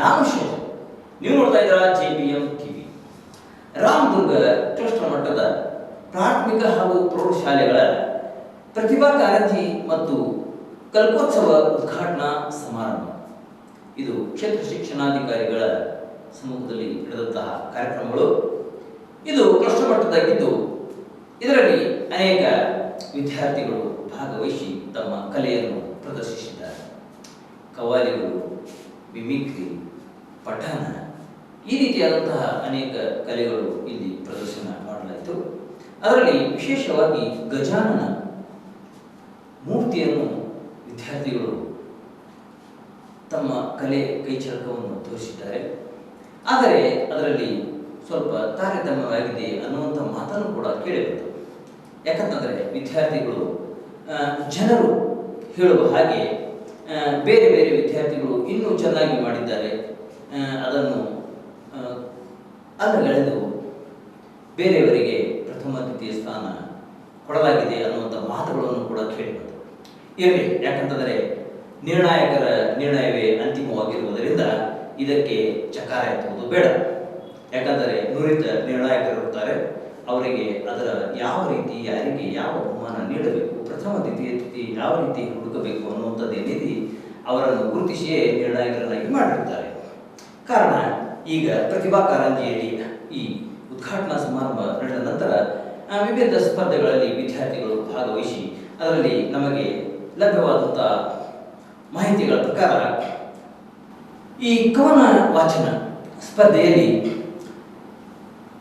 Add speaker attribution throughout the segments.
Speaker 1: ನಾನು ಶಿವ ನೀವು ನೋಡ್ತಾ ಇದ್ದೀರಾ J B M TV Ramdurg trust ಮಟ್ಟದ ಪ್ರಾಥಮಿಕ ಹಾಗೂ ಪ್ರೌಢಶಾಲೆಗಳ ಪ್ರತಿಭಾ ಕಾರಂಜಿ ಮತ್ತು ಕಲ್ಪೋತ್ಸವ ಉದ್ಘಾಟನಾ ಸಮಾರಂಭ. ಇದು ಕ್ಷೇತ್ರ ಶಿಕ್ಷಣಾಧಿಕಾರಿಗಳ ಸಮೂಹದಲ್ಲಿ ನಡೆದಂತಹ ಕಾರ್ಯಕ್ರಮಗಳು. ಇದು ಟ್ರಸ್ಟ್ ಮಟ್ಟದಾಗಿದ್ದು ಇದರಲ್ಲಿ ಅನೇಕ ವಿದ್ಯಾರ್ಥಿಗಳು ಭಾಗವಹಿಸಿ ತಮ್ಮ ಕಲೆಯನ್ನು ಪ್ರದರ್ಶಿಸಿದ್ದಾರೆ. ಕವಾಲಿಗಳು ಮಿಮಿಕ್ರಿ ಪಠಣ ಈ ರೀತಿಯಾದಂತಹ ಅನೇಕ ಕಲೆಗಳು ಇಲ್ಲಿ ಪ್ರದರ್ಶನ ಮಾಡಲಾಯಿತು. ಅದರಲ್ಲಿ ವಿಶೇಷವಾಗಿ ಗಜಾನನ ಮೂರ್ತಿಯನ್ನು ವಿದ್ಯಾರ್ಥಿಗಳು ತಮ್ಮ ಕಲೆ ಕೈಚಳಕವನ್ನು ತೋರಿಸಿದ್ದಾರೆ. ಆದರೆ ಅದರಲ್ಲಿ ಸ್ವಲ್ಪ ತಾರತಮ್ಯವಾಗಿದೆ ಅನ್ನುವಂಥ ಮಾತನ್ನು ಕೂಡ ಕೇಳಿಬಂತು ಯಾಕಂತಂದರೆ ವಿದ್ಯಾರ್ಥಿಗಳು ಜನರು ಹೇಳುವ ಹಾಗೆ ಬೇರೆ ಬೇರೆ ವಿದ್ಯಾರ್ಥಿಗಳು ಇನ್ನೂ ಚೆನ್ನಾಗಿ ಮಾಡಿದ್ದಾರೆ. ಅದನ್ನು ಅಲ್ಲಗಳೆದು ಬೇರೆಯವರಿಗೆ ಪ್ರಥಮ, ದ್ವಿತೀಯ ಸ್ಥಾನ ಕೊಡಲಾಗಿದೆ ಅನ್ನುವಂಥ ಮಾತುಗಳನ್ನು ಕೂಡ ಕೇಳಿಬಂತು ಇರಲಿ, ಯಾಕಂತಂದರೆ ನಿರ್ಣಾಯಕರ ನಿರ್ಣಯವೇ ಅಂತಿಮವಾಗಿರುವುದರಿಂದ ಇದಕ್ಕೆ ಚಕಾರ ಎತ್ತುವುದು ಬೇಡ. ಯಾಕಂದರೆ ನುರಿತ ನಿರ್ಣಾಯಕರಿರುತ್ತಾರೆ ಅವರಿಗೆ ಅದರ ಯಾವ ರೀತಿ, ಯಾರಿಗೆ ಯಾವ ಬಹುಮಾನ ನೀಡಬೇಕು, ಪ್ರಥಮ, ದ್ವಿತೀಯ ತಿಥಿ ಯಾವ ರೀತಿ ಹುಡುಕಬೇಕು ಅನ್ನುವಂಥದ್ದೇನಿದೆ ಅವರನ್ನು ಗುರುತಿಸಿಯೇ ನಿರ್ಣಾಯಕರನ್ನಾಗಿ ಮಾಡಿರುತ್ತಾರೆ. ಕಾರಣ, ಈಗ ಪ್ರತಿಭಾ ಕಾರಂಜಿಯಲ್ಲಿ ಈ ಉದ್ಘಾಟನಾ ಸಮಾರಂಭ ನಡೆದ ನಂತರ ವಿವಿಧ ಸ್ಪರ್ಧೆಗಳಲ್ಲಿ ವಿದ್ಯಾರ್ಥಿಗಳು ಭಾಗವಹಿಸಿ ಅದರಲ್ಲಿ ನಮಗೆ ಲಭ್ಯವಾದಂಥ ಮಾಹಿತಿಗಳ ಪ್ರಕಾರ, ಈ ಕವನ ವಾಚನ ಸ್ಪರ್ಧೆಯಲ್ಲಿ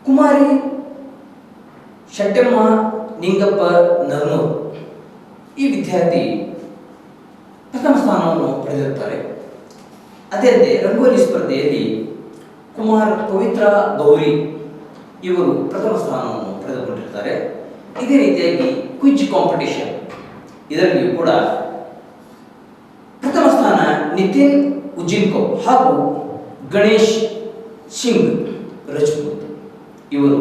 Speaker 1: ಕುಮಾರಿ ಶೆಟ್ಟಮ್ಮ, ನಿಂಗಪ್ಪ, ನರ್ನೂರ್ ಈ ವಿದ್ಯಾರ್ಥಿ ಪ್ರಥಮ ಸ್ಥಾನವನ್ನು ಪಡೆದಿರುತ್ತಾರೆ. ಅದೇ ರಂಗೋಲಿ ಸ್ಪರ್ಧೆಯಲ್ಲಿ ಕುಮಾರ್ ಪವಿತ್ರ ಗೌರಿ ಇವರು ಪ್ರಥಮ ಸ್ಥಾನವನ್ನು ಪಡೆದುಕೊಂಡಿರ್ತಾರೆ. ಇದೇ ರೀತಿಯಾಗಿ ಕ್ವಿಜ್ ಕಾಂಪಿಟೇಷನ್ ಇದರಲ್ಲಿಯೂ ಕೂಡ ಪ್ರಥಮ ಸ್ಥಾನ ನಿತಿನ್ ಉಜಿನ್ಕೋ ಹಾಗೂ ಗಣೇಶ್ ಸಿಂಗ್ ರಜಪೂತ್ ಇವರು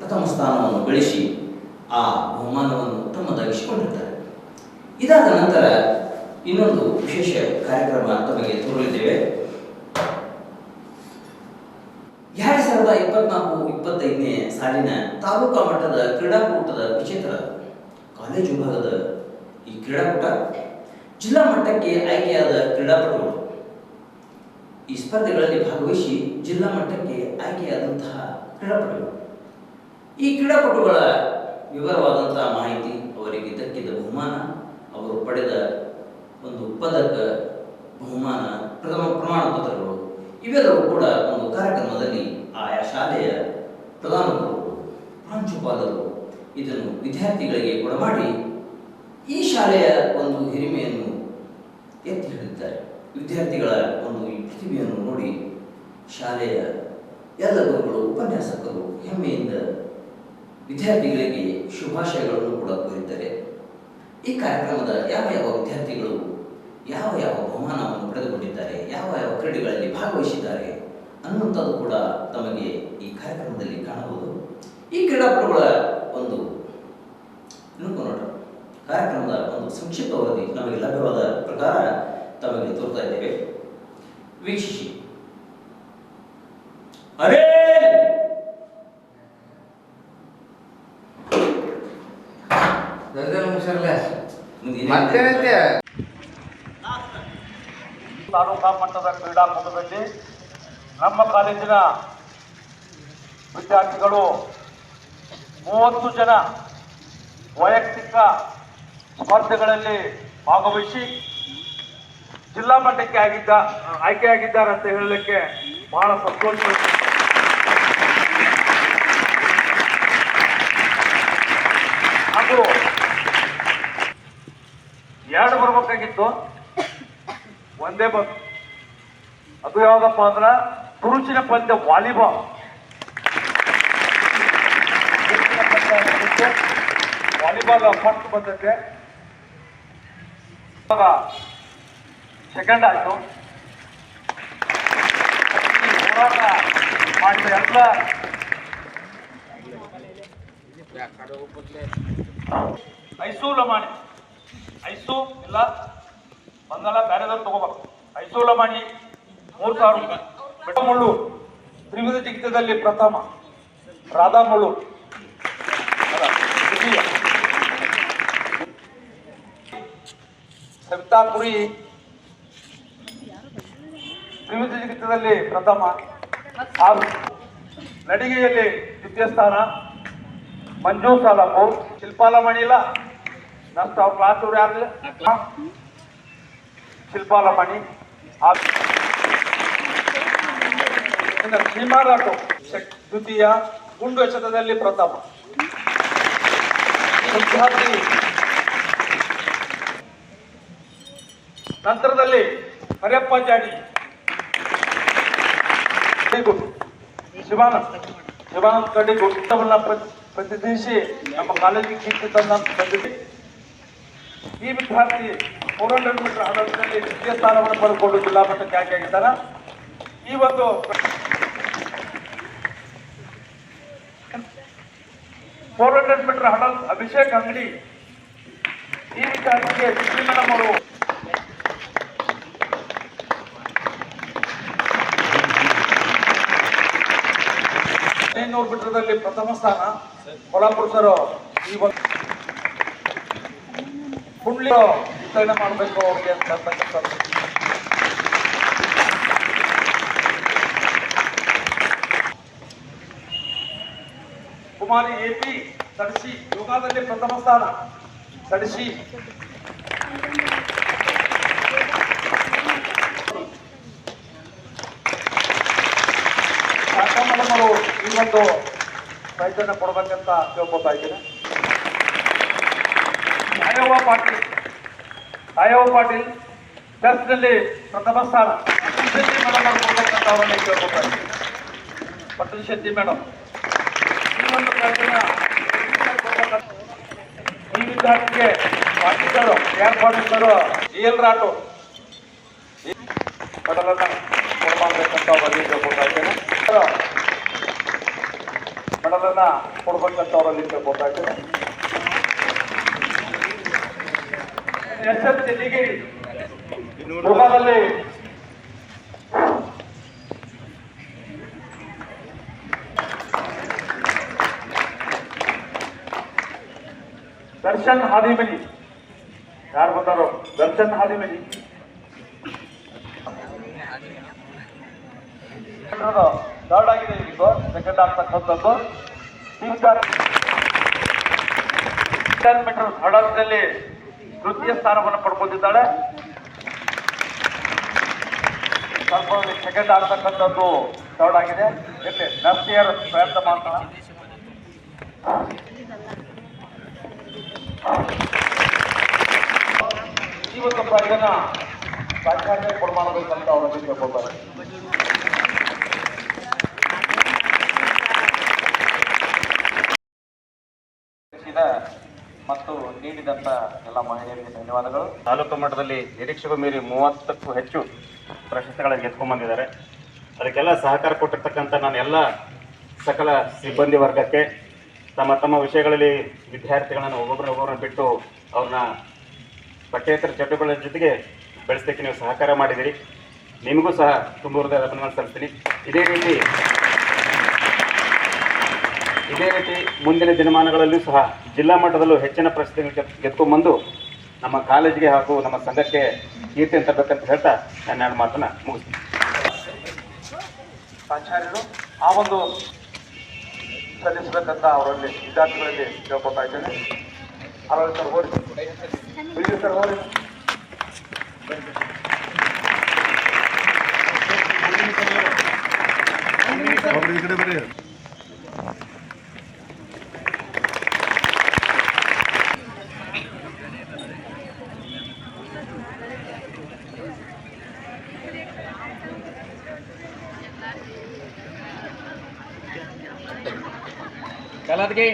Speaker 1: ಪ್ರಥಮ ಸ್ಥಾನವನ್ನು ಗಳಿಸಿ ಆ ಬಹುಮಾನವನ್ನು ತಮ್ಮದಾಗಿಸಿಕೊಂಡಿರ್ತಾರೆ. ಇದಾದ ನಂತರ ಇನ್ನೊಂದು ವಿಶೇಷ ಕಾರ್ಯಕ್ರಮ ತಮಗೆ ತೋರಲಿದ್ದೇವೆ ಎರಡ್ ಸಾವಿರದ ಇಪ್ಪತ್ನಾಲ್ಕು ಇಪ್ಪತ್ತೈದನೇ ಸಾಲಿನ ತಾಲೂಕಾ ಮಟ್ಟದ ಕ್ರೀಡಾಕೂಟದ ವಿಜೇತರ ಕಾಲೇಜು ವಿಭಾಗದ ಈ ಕ್ರೀಡಾಕೂಟ ಜಿಲ್ಲಾ ಮಟ್ಟಕ್ಕೆ ಆಯ್ಕೆಯಾದ ಕ್ರೀಡಾಪಟುಗಳು. ಈ ಸ್ಪರ್ಧೆಗಳಲ್ಲಿ ಭಾಗವಹಿಸಿ ಜಿಲ್ಲಾ ಮಟ್ಟಕ್ಕೆ ಆಯ್ಕೆಯಾದಂತಹ ಕ್ರೀಡಾಪಟುಗಳು. ಈ ಕ್ರೀಡಾಪಟುಗಳ ವಿವರವಾದಂತಹ ಮಾಹಿತಿ ಅವರಿಗೆ ದಕ್ಕಿದ ಬಹುಮಾನ ಅವರು ಪಡೆದ ಒಂದು ಪದಕ ಬಹುಮಾನ, ಪ್ರಥಮ ಪ್ರಮಾಣ ಪತ್ರಗಳು ಇವೆಲ್ಲವೂ ಕೂಡ ಒಂದು ಕಾರ್ಯಕ್ರಮದಲ್ಲಿ ಆಯಾ ಶಾಲೆಯ ಪ್ರಧಾನಗುರುಗಳು ಪ್ರಾಂಶುಪಾಲರು ಇದನ್ನು ವಿದ್ಯಾರ್ಥಿಗಳಿಗೆ ಕೊಡಮಾಡಿ ಈ ಶಾಲೆಯ ಒಂದು ಹಿರಿಮೆಯನ್ನು ಎತ್ತಿ ಹಿಡಿದಿದ್ದಾರೆ. ವಿದ್ಯಾರ್ಥಿಗಳ ಒಂದು ಈ ಪ್ರತಿಭೆಯನ್ನು ನೋಡಿ ಶಾಲೆಯ ಎಲ್ಲ ಗುರುಗಳು, ಉಪನ್ಯಾಸಕರು ಹೆಮ್ಮೆಯಿಂದ ವಿದ್ಯಾರ್ಥಿಗಳಿಗೆ ಶುಭಾಶಯಗಳನ್ನು ಕೂಡ ಕೋರಿದ್ದಾರೆ. ಈ ಕಾರ್ಯಕ್ರಮದ ಯಾವ ಯಾವ ವಿದ್ಯಾರ್ಥಿಗಳು ಯಾವ ಯಾವ ಬಹುಮಾನವನ್ನು ಪಡೆದುಕೊಂಡಿದ್ದಾರೆ ಯಾವ ಯಾವ ಕ್ರೀಡೆಗಳಲ್ಲಿ ಭಾಗವಹಿಸಿದ್ದಾರೆ ಅನ್ನುವಂಥದ್ದು ಕೂಡ ತಮಗೆ ಈ ಕಾರ್ಯಕ್ರಮದಲ್ಲಿ ಕಾಣಬಹುದು. ಈ ಕ್ರೀಡಾಪಟುಗಳ ಒಂದು ನೋಟ ಕಾರ್ಯಕ್ರಮದ ಒಂದು ಸಂಕ್ಷಿಪ್ತ ವರದಿ ನಮಗೆ ಲಭ್ಯವಾದ ಪ್ರಕಾರ ತಮಗೆ ತೋರ್ತಾ ಇದ್ದೇವೆ. ವೀಕ್ಷಿಸಿ. ಅರೇ
Speaker 2: ಮತ್ತೆ
Speaker 3: ತಾಲೂಕಾ ಮಟ್ಟದ ಕ್ರೀಡಾಕೂಟದಲ್ಲಿ ನಮ್ಮ ಕಾಲೇಜಿನ ವಿದ್ಯಾರ್ಥಿಗಳು ಮೂವತ್ತು ಜನ ವೈಯಕ್ತಿಕ ಸ್ಪರ್ಧೆಗಳಲ್ಲಿ ಭಾಗವಹಿಸಿ ಜಿಲ್ಲಾ ಮಟ್ಟಕ್ಕೆ ಆಗಿದ್ದ, ಆಯ್ಕೆಯಾಗಿದ್ದಾರೆ ಅಂತ ಹೇಳಲಿಕ್ಕೆ ಬಹಳ ಸಂತೋಷ. ಹಾಗೂ ಎರಡು ಬರ್ಬೇಕಾಗಿತ್ತು. ಒಂದೇ ಬಂತು ಅದು ಯಾವ್ದಪ್ಪ ಅಂದ್ರ ಪುರುಷನ ಪಂದ್ಯ ವಾಲಿಬಾಲ್. ವಾಲಿಬಾಲ್ ಫಸ್ಟ್ ಬಂದಕ್ಕೆ ಸೆಕೆಂಡ್ ಆಯ್ತು. ಹೋರಾಟ ಮಾಡಿದ ಎಲ್ಲ. ಮೈಸೂರು ಮಾಡಿ ಐಸು ಇಲ್ಲ. ಬಂದಲ್ಲ ಬೇರೆದವ್ರು ತಗೋಬೇಕು. ಐಸೋಲ ಮಾಡಿ ಮೂರು ಸಾವಿರ ರೂಪಾಯಿ. ಮುಳ್ಳು, ತ್ರಿವಿಧ ಚಿಕಿತ್ಸೆದಲ್ಲಿ ಪ್ರಥಮ. ರಾಧಾ ಮುಳ್ಳು ಸವಿತಾ ಪುರಿ ತ್ರಿವಿಧ ಚಿಕಿತ್ಸೆದಲ್ಲಿ ಪ್ರಥಮ. ಹಾಗೂ ನಡಿಗೆಯಲ್ಲಿ ದ್ವಿತೀಯ ಸ್ಥಾನ. ಮಂಜು ಸಾಲಪ್ಪು ಶಿಲ್ಪಾಲ ಮಣಿಲ್ಲ ನಷ್ಟ ಕ್ಲಾಸ್ ಅವ್ರು ಯಾರು ಇನ್ನು ಭೀಮಾರಾಟು ದ್ವಿತೀಯ ಗುಂಡು ಎಸೆತದಲ್ಲಿ ಪ್ರಥಮ. ವಿದ್ಯಾರ್ಥಿ. ನಂತರದಲ್ಲಿ ಹರಿಯಪ್ಪ ಜಾಡಿ ಶಿವಾನಂದ್ ಶಿವಾನಂದ್ ಕಡೆ ಪ್ರತಿ- ಪ್ರತಿನಿಧಿಸಿ ನಮ್ಮ ಕಾಲೇಜಿಗೆ ಕೀರ್ತಿ ಬಂದಿದೆ ಈ ವಿದ್ಯಾರ್ಥಿ ಫೋರ್ ಮೀಟರ್ ಹಡಲದಲ್ಲಿ ದ್ವಿತೀಯ ಸ್ಥಾನವನ್ನು ಪಡೆದುಕೊಂಡು ಜಿಲ್ಲಾ ಮಟ್ಟಕ್ಕೆ ಆಯ್ಕೆ ಆಗಿದ್ದಾನೆ ಈ ಒಂದು four hundred metre hurdle Abhishek Angadi ಈ ವಿದ್ಯಾರ್ಥಿಗೆ ಮೇಡಮ್ ಅವರು ಐನೂರು ಮೀಟರ್ದಲ್ಲಿ ಪ್ರಥಮ ಸ್ಥಾನ ಕೊಲ್ಲಾಪುರ ಸರ್ ಈ ಒಂದು ಪುಂಡ್ಲಿ ವಿತರಣೆ ಮಾಡಬೇಕು ಅವ್ರಿಗೆ ಅಂತ ಅಂತಕ್ಕಂಥದ್ದು. ಕುಮಾರಿ ಎ ಪಿ ಸಡಸಿ ಯೋಗದಲ್ಲಿ ಪ್ರಥಮ ಸ್ಥಾನ ಸಡಸಿ ಈ ಒಂದು ಪ್ರಯತ್ನ ಕೊಡ್ಬೇಕಂತ ಕೇಳ್ಕೊತಾ ಇದ್ದೀನಿ ಆಯೋವ ಪಾಟೀಲ್. ಅಯೋವ ಪಾಟೀಲ್ ಚರ್ಚ್ನಲ್ಲಿ ಪ್ರಥಮ ಸ್ಥಾನ ಶೆಟ್ಟಿ ಮೇಡಮ್ ಅವರು ಕೊಡ್ತಕ್ಕಂಥ ಅವರನ್ನು ಕೇಳ್ಕೊತಾ ಇದ್ದೀನಿ. ಪಟ್ಟಣ ಶೆಟ್ಟಿ ಮೇಡಮ್ ಈ ಒಂದು ಕಾರ್ಯಕ್ರಮ ಈ ವಿದ್ಯಾರ್ಥಿಗೆ ಪಾಟೀಲರು ಯಾರು ಪಾಟೀಲರು ಡಿ ಎಲ್ ರಾಠೋಡ್. ಪಟಲನ್ನ ಕೊಡ್ಬೇಕಂತ ಅವರಲ್ಲಿ ಕೇಳ್ಕೊತಾ ಇದ್ದೇನೆ. ಮೆಡಲನ್ನ ಕೊಡ್ಬೇಕಂತ ಅವರಲ್ಲಿ ಕೇಳ್ಕೊತಾ ಇದ್ದೇನೆ. ಎಸ್ ಎಸ್ ಡಿಗ್ರಿ ಮೃಗದಲ್ಲಿ ದರ್ಶನ್ ಹಾದಿಮನಿ. ಯಾರು ಬಂದಾರೋ? ದರ್ಶನ್ ಹಾದಿಮನಿ. ಥರ್ಡ್ ಆಗಿದೆ ಈಗ ಸೆಕೆಂಡ್ ಆಗ್ತಕ್ಕಂಥದ್ದು. ಟೆನ್ ಮೀಟರ್ ಹಡಲ್ದಲ್ಲಿ ತೃತೀಯ ಸ್ಥಾನವನ್ನು ಪಡ್ಕೊಂಡಿದ್ದಾಳೆ. ಸೆಕೆಂಡ್ ಆಗ್ತಕ್ಕಂಥದ್ದು ಥರ್ಡ್ ಆಗಿದೆ. ಎಲ್ಲಿ? ನರ್ಸಿಯರ್ ಪ್ರಯತ್ನ ಮಾಡ್ತಾಳ ಈ ಒಂದು ಪ್ರಯೋಜನ ಸಾಕಾಗಿ ಕೊಡ್ಮಾಡಬೇಕಂತ ಅವರಲ್ಲಿ ಕೇಳ್ಕೊಳ್ತಾರೆ.
Speaker 4: ಮತ್ತು ನೀಡಿದಂತ ಎಲ್ಲ ಮಹಿಳೆಯರಿಗೆ ಧನ್ಯವಾದಗಳು. ತಾಲೂಕು ಮಟ್ಟದಲ್ಲಿ ನಿರೀಕ್ಷೆಗೂ ಮೀರಿ ಮೂವತ್ತಕ್ಕೂ ಹೆಚ್ಚು ಪ್ರಶಸ್ತಿಗಳನ್ನು ಗೆದ್ಕೊಂಡ್ಬಂದಿದ್ದಾರೆ ಅದಕ್ಕೆಲ್ಲ ಸಹಕಾರ ಕೊಟ್ಟಿರ್ತಕ್ಕಂಥ ನಾನು ಎಲ್ಲ ಸಕಲ ಸಿಬ್ಬಂದಿ ವರ್ಗಕ್ಕೆ ತಮ್ಮ ತಮ್ಮ ವಿಷಯಗಳಲ್ಲಿ ವಿದ್ಯಾರ್ಥಿಗಳನ್ನು ಒಬ್ಬೊಬ್ಬರನ್ನ ಒಬ್ಬರನ್ನ ಬಿಟ್ಟು ಅವ್ರನ್ನ ಪಠ್ಯೇತರ ಚಟುವಟಿಕೆಗಳ ಜೊತೆಗೆ ಬೆಳೆಸಲಿಕ್ಕೆ ನೀವು ಸಹಕಾರ ಮಾಡಿದಿರಿ ನಿಮಗೂ ಸಹ ತುಂಬ ಹೃದಯ ಅಭಿನಂದನೆ ಸಲ್ಲಿಸ್ತೀನಿ. ಇದೇ ರೀತಿ ರೀತಿ ಮುಂದಿನ ದಿನಮಾನಗಳಲ್ಲೂ ಸಹ ಜಿಲ್ಲಾ ಮಟ್ಟದಲ್ಲೂ ಹೆಚ್ಚಿನ ಪ್ರಶಸ್ತಿಗಳು ಗೆದ್- ಗೆದ್ಕೊಂಡ್ಬಂದು ನಮ್ಮ ಕಾಲೇಜಿಗೆ ಹಾಗೂ ನಮ್ಮ ಸಂಘಕ್ಕೆ ಕೀರ್ತಿ ತರಬೇಕಂತ ಹೇಳ್ತಾ ನನ್ನ ಎರಡು ಮಾತನ್ನು ಮುಗಿಸ್ತೀನಿ.
Speaker 3: ಪ್ರಾಚಾರ್ಯರು ಆ ಒಂದು ಸಲ್ಲಿಸಬೇಕಂತ ಅವರಲ್ಲಿ ವಿದ್ಯಾರ್ಥಿಗಳಲ್ಲಿ ಕೇಳ್ಕೊತಾ ಇದ್ದೇನೆ. ಅವರಲ್ಲಿ ಸರ್ ಹೋರಿ. ಸರ್ ಹೋರಿ.
Speaker 4: ಕಲಾದ್ಗೆ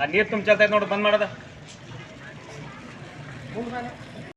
Speaker 4: ಆ ನೀರು ತುಂಬ ಚೆಲ್ತೈತೆ ನೋಡಿ ಬಂದ್ ಮಾಡದ.